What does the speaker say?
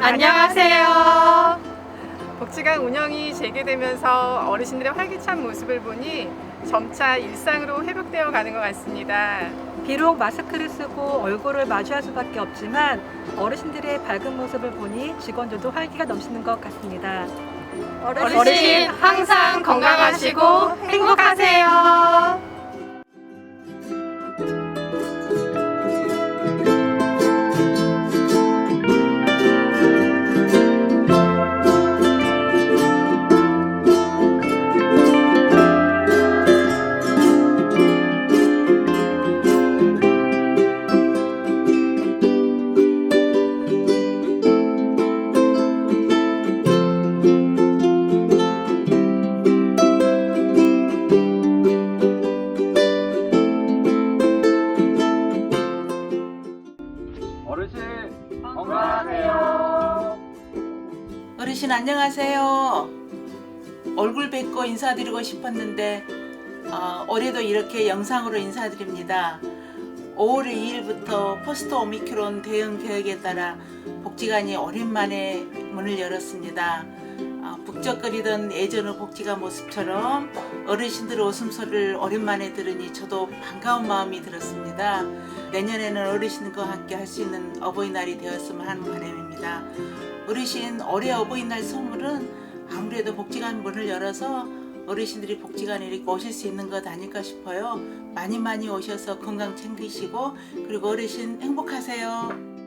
안녕하세요. 복지관 운영이 재개되면서 어르신들의 활기찬 모습을 보니 점차 일상으로 회복되어 가는 것 같습니다. 비록 마스크를 쓰고 얼굴을 마주할 수밖에 없지만 어르신들의 밝은 모습을 보니 직원들도 활기가 넘치는 것 같습니다. 어르신 항상 건강하시고 행복하세요. 어르신 건강하세요. 어르신 안녕하세요. 얼굴 뵙고 인사드리고 싶었는데 어, 올해도 이렇게 영상으로 인사드립니다. 5월 2일부터 포스트 오미크론 대응 계획에 따라 복지관이 오랜만에 문을 열었습니다. 어, 북적거리던 예전의 복지관 모습처럼 어르신들 웃음소리를 오랜만에 들으니 저도 반가운 마음이 들었습니다. 내년에는 어르신과 함께 할 수 있는 어버이날이 되었으면 하는 바람입니다. 어르신 올해 어버이날 선물은 아무래도 복지관 문을 열어서 어르신들이 복지관에 이렇게 오실 수 있는 것 아닐까 싶어요. 많이 많이 오셔서 건강 챙기시고 그리고 어르신 행복하세요.